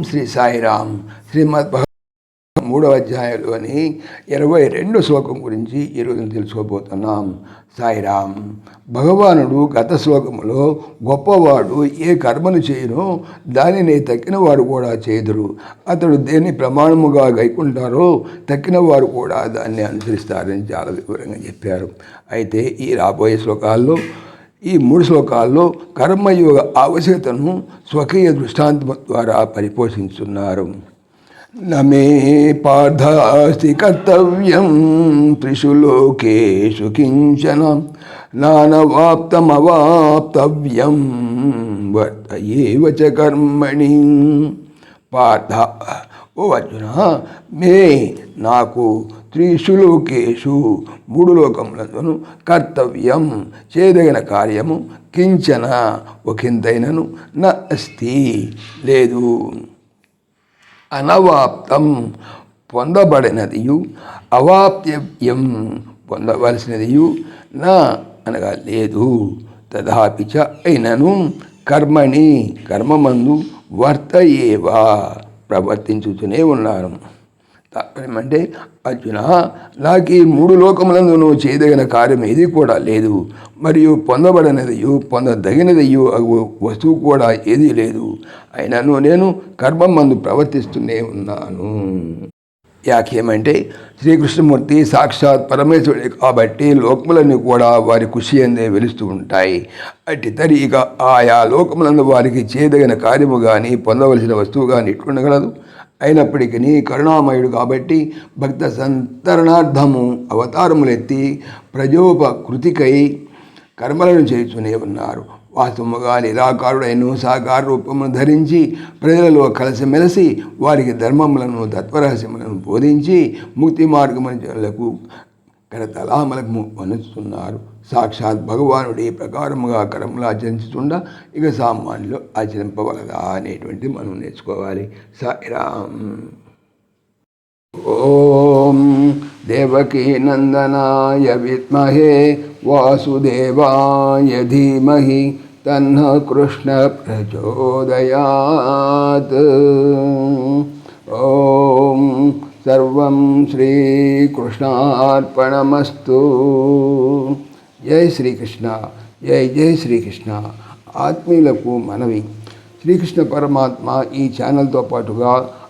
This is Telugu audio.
శ్రీ సాయిరామ్ శ్రీమద్ భగవద్ మూడవ అధ్యాయంలోని ఇరవై రెండు శ్లోకం గురించి ఈరోజు తెలుసుకోబోతున్నాం. సాయిరామ్ భగవానుడు గత శ్లోకములో గొప్పవాడు ఏ కర్మను చేయనో దానిని తక్కిన వారు కూడా చేదురు. అతడు దేన్ని ప్రమాణముగా గైకుంటారో తక్కిన వారు కూడా దాన్ని అనుసరిస్తారని చాలా వివరంగా చెప్పారు. అయితే ఈ రాబోయే శ్లోకాల్లో ఈ మూడు శ్లోకాల్లో కర్మయోగ ఆవశ్యకతను స్వకీయ దృష్టాంతం ద్వారా పరిపోషించున్నారు. నమే పార్థాస్తి కర్తవ్యం త్రిషు లోకేషు కించన నానవాప్తమవాప్తవ్యం వర్త ఏవ కర్మణి. పార్థ ఓ అర్జున మే నాకు త్రిషు లోకేషు మూడు లోకములను కర్తవ్యం చేయదగిన కార్యము కించన ఒకంతైనను న అస్తి. లేదు. అనవాప్తం పొందబడినదియు అవాప్తవ్యం పొందవలసినదియు నా అనగా లేదు. తదాపి అయినను కర్మణి కర్మమందు వర్తయేవా ప్రవర్తించుతూనే ఉన్నారు. తాత్పర్యమంటే అర్జున నాకు ఈ మూడు లోకములందు నువ్వు చేయదగిన కార్యం ఏది కూడా లేదు. మరియు పొందబడినదియు పొందదగినదియు వస్తువు కూడా ఏదీ లేదు. అయినను నేను కర్మం మందు ప్రవర్తిస్తూనే ఉన్నాను. యాకేమంటే శ్రీకృష్ణమూర్తి సాక్షాత్ పరమేశ్వరుడే కాబట్టి లోకములన్నీ కూడా వారి కృషి అందే వెలుస్తూ ఉంటాయి. అట్టి ఇక ఆయా లోకములను వారికి చేయదగిన కార్యము కానీ పొందవలసిన వస్తువు కానీ ఇట్లుండగలదు అయినప్పటికీ కరుణామయుడు కాబట్టి భక్త సంతరణార్థము అవతారములెత్తి ప్రజోపకృతికై కర్మలను చేస్తూనే ఉన్నారు. వాస్తవముగా నిరాకారుడైన సాకార రూపమును ధరించి ప్రజలలో కలిసిమెలిసి వారికి ధర్మములను తత్వరహస్యములను బోధించి ముక్తి మార్గములకు కరతలామలకు వనుస్తున్నారు. సాక్షాత్ భగవానుడు ఈ ప్రకారముగా కర్మలు ఆచరించుతుండ ఇక సామాన్యులు ఆచరింపవలదా అనేటువంటిది మనం నేర్చుకోవాలి. సాయిరామ్. ఓం దేవకీ నందనాయ విద్మహే వాసుదేవాయ ధీమహి తన్న కృష్ణ ప్రచోదయాత్ ఓం సర్వం శ్రీకృష్ణార్పణమస్తు జై శ్రీకృష్ణ జై జై శ్రీకృష్ణ ఆత్మీయులకు మనవి శ్రీకృష్ణ పరమాత్మ ఈ ఛానల్తో పాటుగా